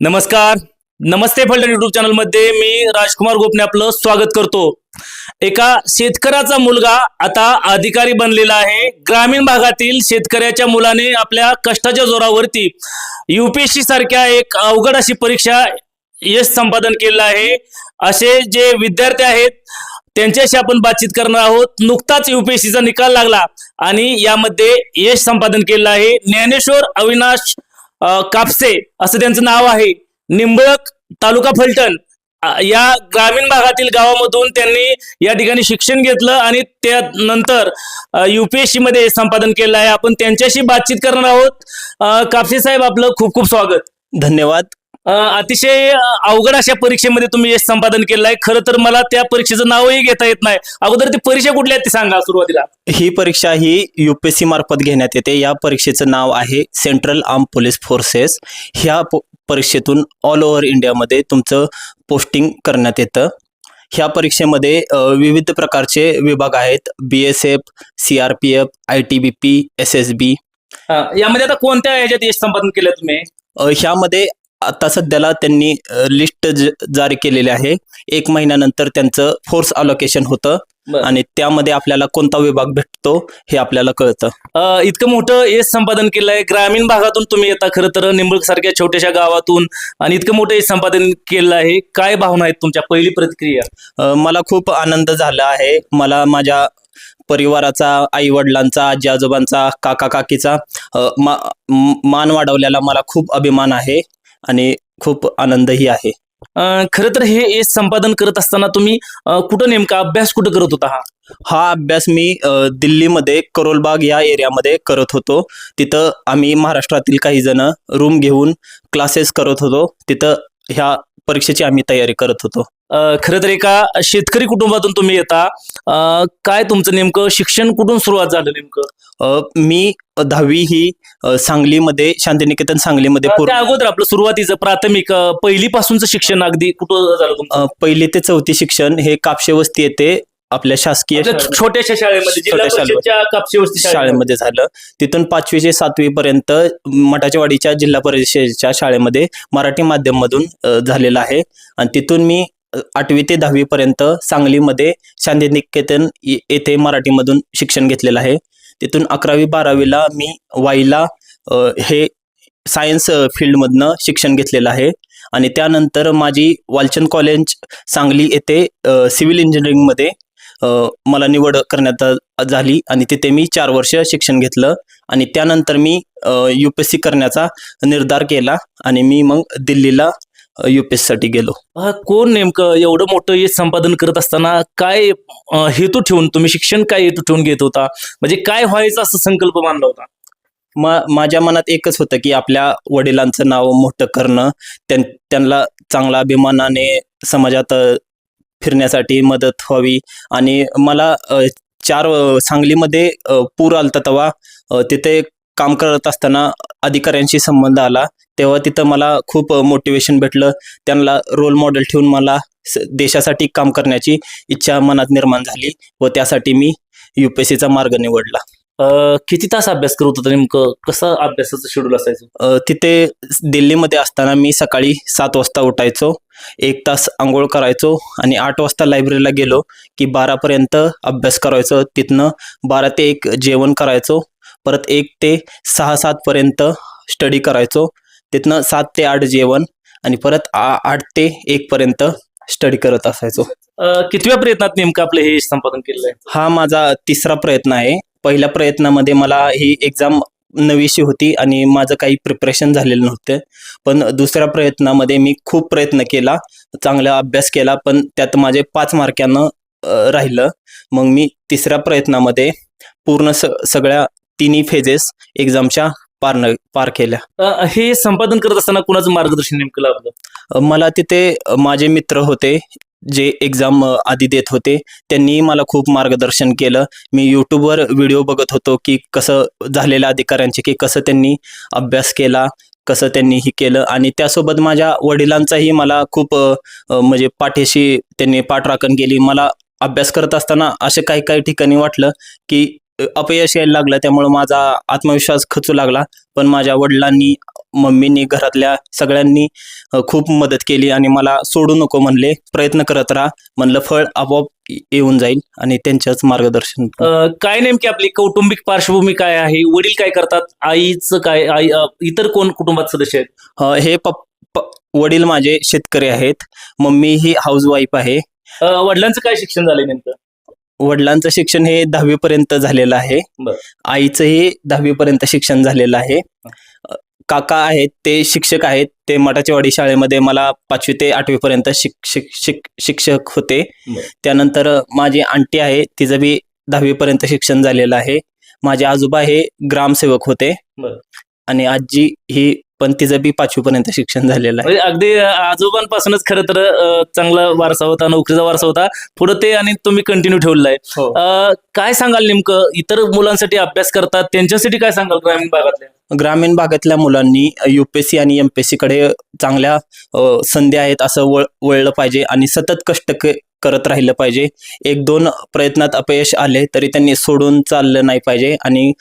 नमस्कार. नमस्ते फलटण युट्यूब चॅनलमध्ये मी राजकुमार गोपने आपलं स्वागत करतो. एका शेतकऱ्याचा मुलगा आता अधिकारी बनलेला आहे. ग्रामीण भागातील शेतकऱ्याच्या मुलाने आपल्या कष्टाच्या जोरावरती युपीएससी सारख्या एक अवघड अशी परीक्षा यश संपादन केलं आहे. असे जे विद्यार्थी आहेत त्यांच्याशी आपण बातचीत करणार आहोत. नुकताच युपीएससीचा निकाल लागला आणि यामध्ये यश संपादन केलं आहे. ज्ञानेश्वर अविनाश कापसे असं त्यांचं नाव आहे. निंबळक तालुका फलटण या ग्रामीण भागातील गावामधून त्यांनी या ठिकाणी शिक्षण घेतलं आणि त्यानंतर युपीएससी मध्ये संपादन केलं आहे. आपण त्यांच्याशी बातचीत करणार आहोत. कापसे साहेब आपलं खूप खूप स्वागत. धन्यवाद. अतिशय अवघड अशा परीक्षेमध्ये तुम्ही यश संपादन केलं आहे. खरं तर मला त्या परीक्षेचं नावही घेता येत नाही. अगोदर ती परीक्षा कुठली आहे ती सांगा सुरुवातीला. ही परीक्षा ही युपीएससी मार्फत घेण्यात येते. या परीक्षेचं नाव आहे सेंट्रल आर्म पोलीस फोर्सेस ह्या परीक्षेतून ऑल ओव्हर इंडियामध्ये तुमचं पोस्टिंग करण्यात येतं. ह्या परीक्षेमध्ये विविध प्रकारचे विभाग आहेत. B S F C R P F I T B P S S B यामध्ये आता कोणत्या ह्याच्यात यश संपादन केलं तुम्ही? ह्यामध्ये आता सध्याला त्यांनी लिस्ट जारी केलेली आहे. एक महिन्यानंतर त्यांचं फोर्स अलोकेशन होतं. आणि त्यामध्ये आपल्याला कोणता विभाग भेटतो हे आपल्याला कळतं. इतकं मोठं यश संपादन केलं आहे ग्रामीण भागातून तुम्ही येता खरं तर निंबळक सारख्या छोट्याशा गावातून आणि इतकं मोठं यश संपादन केलं आहे. काय भावना आहेत तुमच्या? पहिली प्रतिक्रिया. मला खूप आनंद झाला आहे. मला माझ्या परिवाराचा आई वडिलांचा आजी आजोबांचा काका काकीचा मान वाढवल्याला मला खूप अभिमान आहे. आणि खूप आनंदही आहे. खरं तर हे संपादन करत असताना तुम्ही कुठं नेमका अभ्यास कुठं करत होता हा? हा अभ्यास मी दिल्लीमध्ये करोलबाग या एरियामध्ये करत होतो. तिथं आम्ही महाराष्ट्रातील काही जण रूम घेऊन क्लासेस करत होतो. तिथं ह्या परीक्षेची आम्ही तयारी करत होतो. खरं तर एका शेतकरी कुटुंबातून तुम्ही येता. काय तुमचं नेमकं शिक्षण कुठून सुरुवात झालं नेमकं? मी दहावी ही सांगलीमध्ये शांतिनिकेतन सांगलीमध्ये पूर्ण त्या अगोदर आपलं सुरुवातीचं प्राथमिक पहिलीपासूनचं शिक्षण अगदी कुठं झालं तुमचं? पहिली ते चौथी शिक्षण हे कापशे वस्ती येते आपल्या शासकीय छोट्याशा शाळेमध्ये छोट्या शाळेमध्ये. झालं. तिथून पाचवी ते सातवी पर्यंत मठाच्या वाडीच्या जिल्हा परिषदेच्या शाळेमध्ये मराठी माध्यममधून अ, झालेलं आहे. आणि तिथून मी आठवी ते दहावी पर्यंत सांगलीमध्ये शांतिनिकेतन ये- येथे मराठीमधून शिक्षण घेतलेलं आहे. तिथून अकरावी बारावीला मी वाईला हे सायन्स फील्डमधनं शिक्षण घेतलेलं आहे. आणि त्यानंतर माझी वालचंद कॉलेज सांगली येथे सिव्हिल इंजिनिअरिंगमध्ये मला निवड करण्यात आ- झाली. आणि तिथे मी चार वर्ष शिक्षण घेतलं. आणि त्यानंतर मी यू पी एस सी करण्याचा निर्धार केला. आणि मी मग दिल्लीला यू साठी गेलो. हा, कोण नेमकं एवढं मोठं यश संपादन करत असताना काय अ, हेतू ठेवून तुम्ही शिक्षण काय हेतू ठेवून घेत होता? म्हणजे काय व्हायचं असं संकल्प मानला होता? मा माझ्या मनात एकच होतं की आपल्या वडिलांचं नाव मोठं करणं त्यां त्यांना चांगला अभिमानाने समाजात अ, फिरण्यासाठी मदत व्हावी. आणि मला अ, चार अ, सांगलीमध्ये अ, पूर आलता तेव्हा अ, तिथे काम करत असताना अधिकाऱ्यांशी संबंध आला. तेव्हा तिथं मला खूप मोटिवेशन भेटलं. त्यांना रोल मॉडेल ठेवून मला देशासाठी काम करण्याची इच्छा मनात निर्माण झाली व त्यासाठी मी युपीएससीचा मार्ग निवडला. किती तास अभ्यास करत होता नेमकं? कसं अभ्यासाचं शेड्यूल असायचं? तिथे दिल्लीमध्ये असताना मी सकाळी सात वाजता उठायचो एक तास आंघोळ करायचो आणि आठ वाजता लायब्ररीला गेलो की बारापर्यंत अभ्यास करायचो. तिथनं बारा ते एक जेवण करायचो. परत एक ते सहा सातपर्यंत स्टडी करायचो. तिथनं सात ते आठ जेवण आणि परत आठ ते एकपर्यंत स्टडी करत असायचो. कितव्या प्रयत्नात नेमकं आपलं हे संपादन केलेलं आहे हा माझा तिसरा प्रयत्न आहे. पहिल्या प्रयत्नामध्ये मला ही एक्झाम नवीशी होती आणि माझं काही प्रिपरेशन झालेलं नव्हतं. पण दुसऱ्या प्रयत्नामध्ये मी खूप प्रयत्न केला चांगला अभ्यास केला पण त्यात माझे पाच मार्कानं अ, राहिलं. मग मी तिसऱ्या प्रयत्नामध्ये पूर्ण स सगळ्या तिन्ही फेजेस एक्झामच्या पार न पार केल्या. हे संपादन करत असताना कुणाचं मार्गदर्शन नेमकं लाभलं? मला तिथे माझे मित्र होते जे एक्झाम आधी देत होते. त्यांनी मला खूप मार्गदर्शन केलं. मी यूट्यूबवर व्हिडिओ बघत होतो की कसं झालेल्या अधिकाऱ्यांचे की कसं त्यांनी अभ्यास केला कसं त्यांनी हे केलं. आणि त्यासोबत माझ्या वडिलांचाही मला खूप म्हणजे पाठीशी त्यांनी पाठराखण केली. मला अभ्यास करत असताना असे काही काही ठिकाणी वाटलं की अपयश यायला लागलं त्यामुळे माझा आत्मविश्वास खचू लागला. पण माझ्या वडिलांनी मम्मीनी घरातल्या सगळ्यांनी खूप मदत केली आणि मला सोडू नको म्हणले. प्रयत्न करत राहा. म्हणलं फळ आपोआप येऊन जाईल आणि त्यांच्याच मार्गदर्शन काय नेमकी आपली कौटुंबिक पार्श्वभूमी काय आहे? वडील काय करतात? आईचं काय? आई इतर कोण कुटुंबात सदस्य आहेत? हे पप प- वडील माझे शेतकरी आहेत. मम्मी ही हाऊस वाईफ आहे वडिलांचं काय शिक्षण झालंय नेमकं? वडिलांचं शिक्षण हे दहावी पर्यंत झालेलं आहे. बर. आईचंही दहावी पर्यंत शिक्षण झालेलं आहे. काका आहेत ते शिक्षक आहेत. ते मटाचेवाडी शाळेमध्ये मला पाचवी ते आठवी पर्यंत शिक शिक शिक शिक्षक होते. बर. त्यानंतर माझी आंटी आहे तिचं बी दहावी पर्यंत शिक्षण झालेलं आहे. माझे आजोबा हे ग्रामसेवक होते. बर. आणि आजी ही पण तिचं बी पाचवी पर्यंत शिक्षण झालेलं आहे. म्हणजे अगदी आजोबांपासूनच खरं तर अ, चांगला वारसा होता नोकरीचा वारसा होता. पुढे ते आणि तुम्ही कंटिन्यू ठेवलेला आहे हो. अ, काय सांगाल नेमकं? इतर मुलांसाठी अभ्यास करतात त्यांच्यासाठी काय सांगाल ग्रामीण भागातल्या? ग्रामीण भागातल्या मुलांनी युपीएससी आणि एमपीएससी कडे चांगल्या अ, संधी आहेत असं वळ वळलं पाहिजे आणि सतत कष्ट क- करत राहिलं पाहिजे. एक दोन प्रयत्नात अपयश आले तरी त्यांनी सोडून चाललं नाही पाहिजे आणि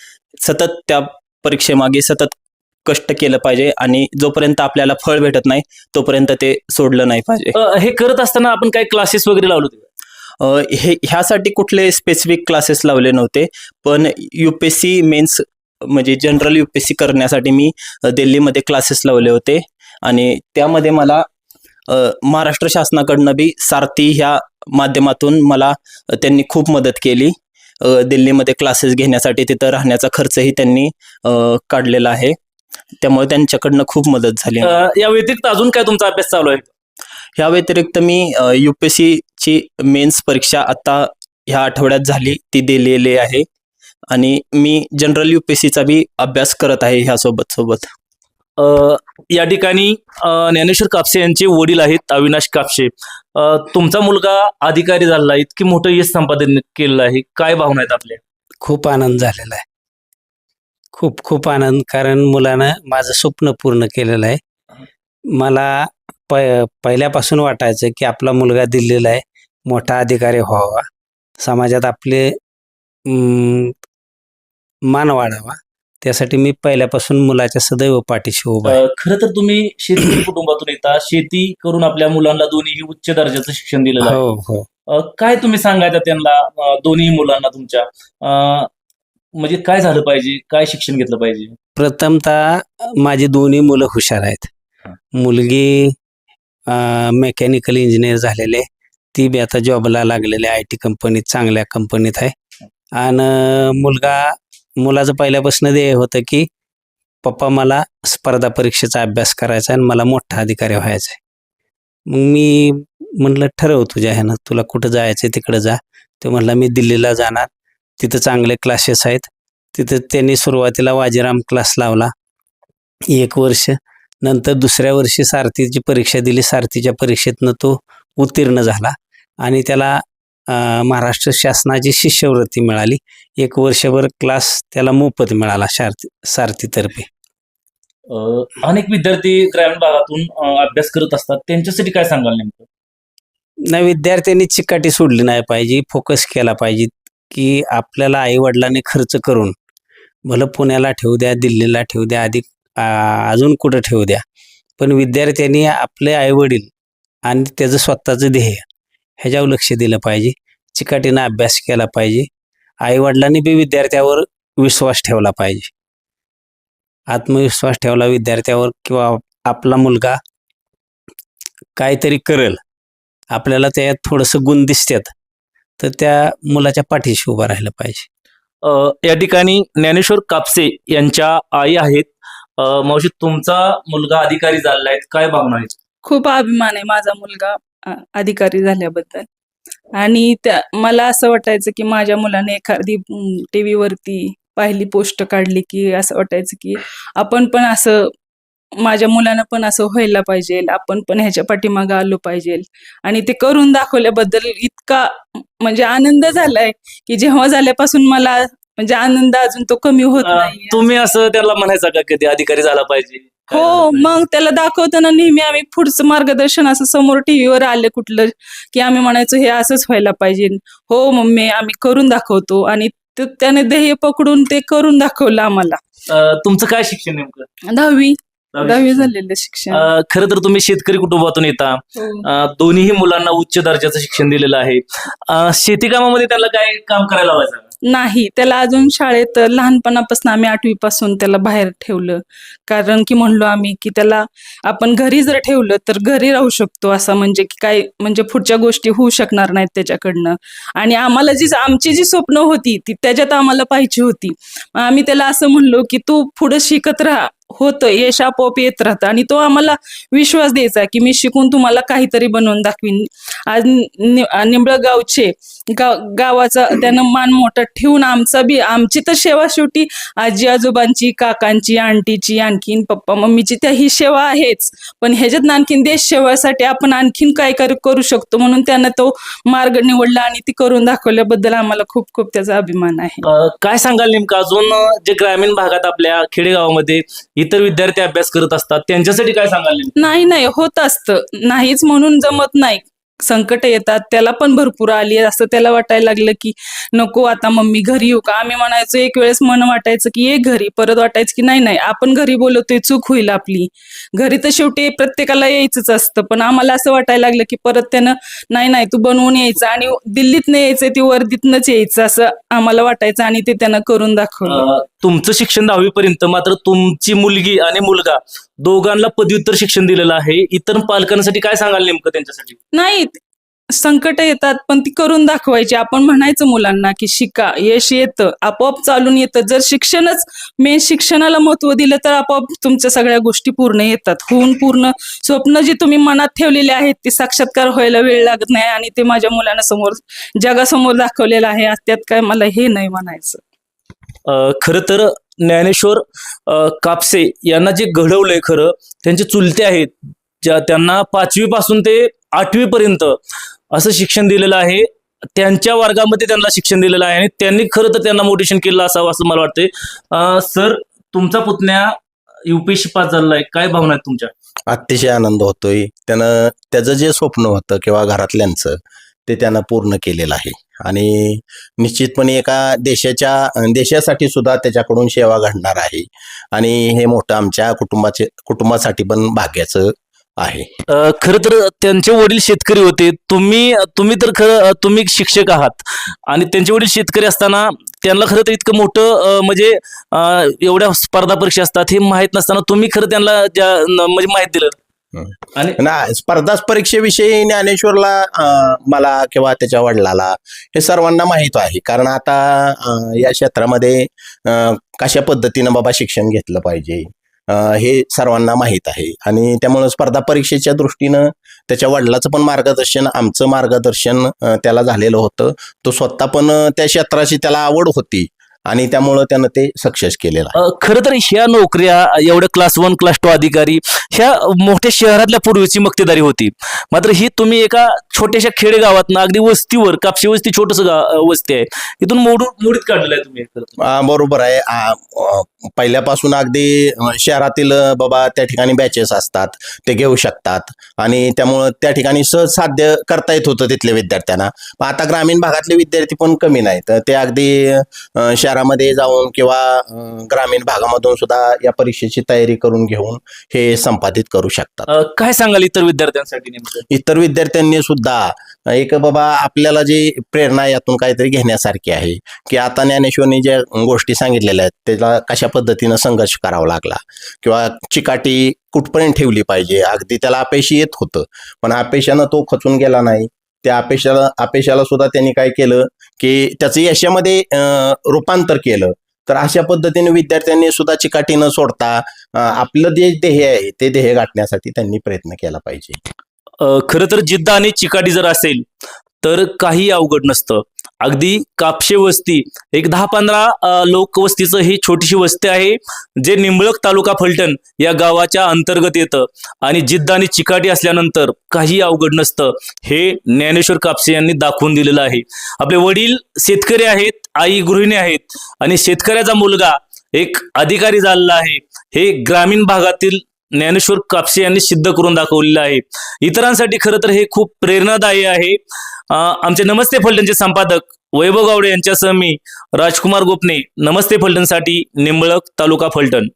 सतत त्या परीक्षेमागे सतत कष्ट केलं पाहिजे आणि जोपर्यंत आपल्याला फळ भेटत नाही तोपर्यंत ते सोडलं नाही पाहिजे. अ, हे करत असताना आपण काही क्लासेस वगैरे लावले होते? अ, हे ह्यासाठी कुठले स्पेसिफिक क्लासेस लावले नव्हते. पण युपीएससी मेन्स म्हणजे जनरल युपीएससी करण्यासाठी मी अ, दिल्लीमध्ये क्लासेस लावले होते. आणि त्यामध्ये मला अ, महाराष्ट्र शासनाकडनं बी सारथी ह्या माध्यमातून मला अ, त्यांनी खूप मदत केली. अ, दिल्लीमध्ये क्लासेस घेण्यासाठी तिथं राहण्याचा खर्चही त्यांनी अ, काढलेला आहे. त्यामुळे त्यांच्याकडनं खूप मदत झाली. अ, या व्यतिरिक्त अजून काय तुमचा अभ्यास चालू आहे? ह्या व्यतिरिक्त मी यू पी एस सीची मेन्स परीक्षा आता ह्या आठवड्यात झाली ती दिलेली आहे. आणि मी जनरल यू पी एस सीचा बी अभ्यास करत आहे ह्या सोबत. सोबत अ, या ठिकाणी अ, ज्ञानेश्वर कापसे यांचे वडील आहेत अविनाश कापसे. अ, तुमचा मुलगा अधिकारी झाला इतकी मोठं यश संपादन केलेलं आहे. काय भावना आहेत आपल्या? खूप आनंद झालेला आहे. खूप खूप आनंद कारण मुलानं माझं स्वप्न पूर्ण केलेलं आहे. मला प पहिल्यापासून वाटायचं की आपला मुलगा दिल्लीला आहे मोठा अधिकारी व्हावा समाजात आपले मान वाढावा. त्यासाठी मी पहिल्यापासून मुलाच्या सदैव पाठीशी उभा खरं तर तुम्ही शेतकरी कुटुंबातून येता शेती करून आपल्या मुलांना दोन्ही उच्च दर्जाचं शिक्षण दिलेलं आहे. हो हो. काय तुम्ही सांगायचं त्यांना दोन्ही मुलांना तुमच्या? म्हणजे काय झालं पाहिजे? काय शिक्षण घेतलं पाहिजे? प्रथमतः माझी दोन्ही मुलं हुशार आहेत. मुलगी मेकॅनिकल इंजिनियर झालेले ती बी आता जॉबला लागलेली आय टी कंपनीत चांगल्या कंपनीत आहे. आणि मुलगा मुलाचं पहिल्यापासून ध्येय होतं की पप्पा मला स्पर्धा परीक्षेचा अभ्यास करायचा आहे आणि मला मोठा अधिकारी व्हायचा आहे. मग मी म्हटलं ठरव तुझ्या ह्यानं. तुला कुठं जायचं तिकडं जा. तो म्हटला मी दिल्लीला जाणार. तिथं चांगले क्लासेस आहेत. तिथं त्यांनी सुरुवातीला वाजीराम क्लास लावला. एक वर्ष. नंतर दुसऱ्या वर्षी सारथीची परीक्षा दिली. सारथीच्या परीक्षेतनं तो उत्तीर्ण झाला आणि त्याला महाराष्ट्र शासनाची शिष्यवृत्ती मिळाली. एक वर्षभर क्लास त्याला मोफत मिळाला शारथी सारथीतर्फे. अनेक विद्यार्थी ग्रामीण भागातून अभ्यास करत असतात. त्यांच्यासाठी काय सांगाल नेमकं? नाही विद्यार्थ्यांनी चिकाटी सोडली नाही पाहिजे. फोकस केला पाहिजे. की आपल्याला आई वडिलांनी खर्च करून भलं पुण्याला ठेवू द्या दिल्लीला ठेवू द्या आधी अजून कुठं ठेवू द्या. पण विद्यार्थ्यांनी आपले आईवडील आणि त्याचं स्वतःचं ध्येय ह्याच्यावर लक्ष दिलं पाहिजे. चिकाटीनं अभ्यास केला पाहिजे. आईवडिलांनी बी विद्यार्थ्यावर विश्वास ठेवला पाहिजे. आत्मविश्वास ठेवला विद्यार्थ्यावर किंवा आपला मुलगा काहीतरी करेल. आपल्याला त्यात थोडंसं गुण दिसतात. तर त्या मुलाच्या पाठीशी उभं राहिलं पाहिजे. अ, या ठिकाणी ज्ञानेश्वर कापसे यांच्या आई आहेत. अ, मावशी तुमचा मुलगा अधिकारी झालेला आहे. काय भावना आहेत? खूप अभिमान आहे माझा मुलगा अ, अधिकारी झाल्याबद्दल. आणि त्या मला असं वाटायचं की माझ्या मुलाने एखादी टी व्हीवरती पाहिली पोस्ट काढली की असं वाटायचं की आपण पण असं माझ्या मुलानं पण असं व्हायला पाहिजे. आपण पण ह्याच्या पाठीमागं आलो पाहिजे. आणि ते करून दाखवल्याबद्दल इतका म्हणजे आनंद झालाय की जेव्हा झाल्यापासून मला म्हणजे आनंद अजून तो कमी होत नाही. तुम्ही असं त्याला म्हणायचं का कधी अधिकारी झाला पाहिजे? हो? मग त्याला दाखवताना नेहमी आम्ही पुढचं मार्गदर्शन असं समोर टीव्हीवर आले कुठलं की आम्ही म्हणायचो हे असंच व्हायला पाहिजे. हो मम्मी आम्ही करून दाखवतो. आणि त्याने ध्येय पकडून ते करून दाखवलं आम्हाला. तुमचं काय शिक्षण नेमकं? दहावी. दहावी शिक्षण. झालेलं शिक्षण. अं, खरं तर तुम्ही शेतकरी कुटुंबातून येता. हो. अं, दोन्हीही मुलांना उच्च दर्जाचं शिक्षण दिलेलं आहे. अं, शेतीकामामध्ये त्यांना काय काम करायला लावायचं? नाही त्याला अजून शाळेत लहानपणापासून आम्ही आठवी पासून त्याला बाहेर ठेवलं. कारण की म्हणलो आम्ही की त्याला आपण घरी जर ठेवलं तर घरी राहू शकतो असं म्हणजे की काय म्हणजे पुढच्या गोष्टी होऊ शकणार नाहीत त्याच्याकडनं. आणि आम्हाला जी आमची जी स्वप्न होती ती त्याच्यात आम्हाला पाहिजे होती. आम्ही त्याला असं म्हणलो की तू पुढे शिकत राहा. होतं यश आपोआप येत राहतं आणि तो आम्हाला विश्वास द्यायचा की मी शिकून तुम्हाला काहीतरी बनवून दाखवीन. आज निंबळ गावचे गाव गावाचा त्यानं मान मोठा ठेवून आमचा बी आमची तर सेवा शेवटी आजी आजोबांची काकांची आंटीची आणखीन पप्पा मम्मीची त्या ही सेवा आहेच. पण ह्याच्यात आणखीन देश सेवासाठी आपण आणखीन काय करू शकतो म्हणून त्यानं तो मार्ग निवडला आणि ती करून दाखवल्याबद्दल आम्हाला खूप खूप त्याचा अभिमान आहे. काय सांगाल नेमकं? अजून जे ग्रामीण भागात आपल्या खेडेगावामध्ये इतर विद्यार्थी अभ्यास करत असतात त्यांच्यासाठी काय सांगाल? नाही नाही होत असतं. नाहीच म्हणून जमत नाही. संकट येतात त्याला पण भरपूर आली असं त्याला वाटायला लागलं की नको आता मम्मी घरी येऊ का? आम्ही म्हणायचो एक वेळेस मन वाटायचं की ये घरी. परत वाटायचं की नाही नाही आपण घरी बोलवतोय चूक होईल आपली. घरी तर शेवटी प्रत्येकाला यायचंच असतं. पण आम्हाला असं वाटायला लागलं की परत त्यानं नाही नाही तू बनवून यायचं आणि दिल्लीतनं यायचं ती वर्दीतनंच यायचं. असं आम्हाला वाटायचं आणि ते त्यानं करून दाखवलं. तुमचं शिक्षण दहावीपर्यंत मात्र तुमची मुलगी आणि मुलगा दोघांना पदव्युत्तर शिक्षण दिलेलं आहे. इतर पालकांसाठी काय सांगाल नेमकं त्यांच्यासाठी? नाही संकट येतात पण ती करून दाखवायची. आपण म्हणायचं मुलांना की शिका यश येतं आपोआप चालून येतं. जर शिक्षणच मेन शिक्षणाला महत्त्व दिलं तर आपोआप तुमच्या सगळ्या गोष्टी पूर्ण येतात. होऊन पूर्ण स्वप्न जी तुम्ही मनात ठेवलेली आहेत ती साक्षात्कार व्हायला वेळ लागत नाही आणि ते माझ्या मुलांना समोर जगासमोर दाखवलेलं आहे. त्यात काय मला हे नाही म्हणायचं. खरं तर ज्ञानेश्वर कापसे यांना जे घडवलंय खरं त्यांचे चुलते आहेत. ज्या त्यांना पाचवी पासून ते आठवी पर्यंत असं शिक्षण दिलेलं आहे. त्यांच्या वर्गामध्ये त्यांना शिक्षण दिलेलं आहे आणि त्यांनी खरं तर त्यांना मोटिवेशन केलं असावं असं मला वाटतंय. सर तुमचा पुतण्या युपीएससी पास झालेला आहे. काय भावना आहेत तुमच्या? अतिशय आनंद होतोय. त्यानं त्याचं जे स्वप्न होतं किंवा घरातल्यांचं ते त्यानं पूर्ण केलेलं आहे. आणि निश्चितपणे एका देशाच्या देशासाठी सुद्धा त्याच्याकडून सेवा घडणार आहे. आणि हे मोठं आमच्या कुटुंबाचे कुटुंबासाठी पण भाग्याचं आहे. खर खरं तर त्यांचे वडील शेतकरी होते. तुम्ही तुम्ही तर खरं तुम्ही शिक्षक आहात. आणि त्यांचे वडील शेतकरी असताना त्यांना खरं तर इतकं मोठं म्हणजे एवढ्या स्पर्धा परीक्षा असतात हे माहीत नसताना तुम्ही खरं त्यांना ज्या म्हणजे माहीत दिलं. आणि ना स्पर्धा परीक्षेविषयी ज्ञानेश्वरला मला किंवा त्याच्या वडिलाला हे सर्वांना माहीत आहे. कारण आता या क्षेत्रामध्ये कशा पद्धतीनं बाबा शिक्षण घेतलं पाहिजे हे सर्वांना माहीत आहे. आणि त्यामुळं स्पर्धा परीक्षेच्या दृष्टीनं त्याच्या वडिलाचं पण मार्गदर्शन आमचं मार्गदर्शन त्याला झालेलं होतं. तो स्वतः पण त्या क्षेत्राची त्याला आवड होती. आणि त्यामुळं त्यानं ते सक्सेस केलेलं आहे. खरं तर ह्या नोकऱ्या एवढ्या क्लास वन क्लास टू अधिकारी ह्या मोठ्या शहरातल्या पूर्वीची मक्तेदारी होती. मात्र ही तुम्ही एका छोट्याशा खेडेगावात अगदी वस्तीवर कापशी वस्ती छोटस वस्ती आहे. इथून मोडून मोडीत काढलेलं आहे तुम्ही खरं तर. आ, बरोबर आहे. आ, अ, पहिल्यापासून अगदी अ, शहरातील अ, बाबा त्या ठिकाणी बॅचेस असतात. ते घेऊ शकतात. आणि त्यामुळं त्या ठिकाणी सहज साध्य करता येत होतं तिथल्या विद्यार्थ्यांना. पण आता ग्रामीण भागातले विद्यार्थी पण कमी नाहीत. ते अगदी अ, शहरामध्ये जाऊन किंवा ग्रामीण भागामधून सुद्धा या परीक्षेची तयारी करून घेऊन हे संपादित करू शकतात. काय सांगाल इतर विद्यार्थ्यांसाठी नेमकं? इतर विद्यार्थ्यांनी सुद्धा एक बाबा आपल्याला जी प्रेरणा यातून काहीतरी घेण्यासारखी आहे की आता ज्ञानेश्वरनी ज्या गोष्टी सांगितलेल्या आहेत त्याला कशा पद्धतीनं संघर्ष करावा लागला? किंवा चिकाटी कुठपर्यंत ठेवली पाहिजे? अगदी त्याला अपयशी येत होतं पण अपयशानं तो खचून गेला नाही. त्या अपेक्षाला अपयशाला सुद्धा त्यांनी काय केलं की त्याचं यशामध्ये रूपांतर केलं. तर अशा पद्धतीने विद्यार्थ्यांनी सुद्धा चिकाटी न सोडता आपलं जे ध्येय आहे ते ध्येय गाठण्यासाठी त्यांनी प्रयत्न केला पाहिजे. खरं तर जिद्द आणि चिकाटी जर असेल तर काही अवघड नसतं. अगदी कापशे वस्ती एक दहा पंधरा लोकवस्तीचं लोक वस्तीचं ही छोटीशी वस्ती आहे जे निंबळक तालुका फलटण या गावाच्या अंतर्गत येतं. आणि जिद्द आणि चिकाटी असल्यानंतर काही अवघड नसतं. हे ज्ञानेश्वर कापसे यांनी दाखवून दिलेलं आहे. आपले वडील शेतकरी आहेत आई गृहिणी आहेत आणि शेतकऱ्याचा मुलगा एक अधिकारी झालेला आहे. हे ग्रामीण भागातील ज्ञानेश्वर कापसे यांनी सिद्ध करून दाखवलेलं आहे. इतरांसाठी खरं तर हे खूप प्रेरणादायी आहे. आमचे नमस्ते फलटणचे संपादक वैभव गावडे यांच्यासह मी राजकुमार गोपने नमस्ते फलटणसाठी निंबळक तालुका फलटण.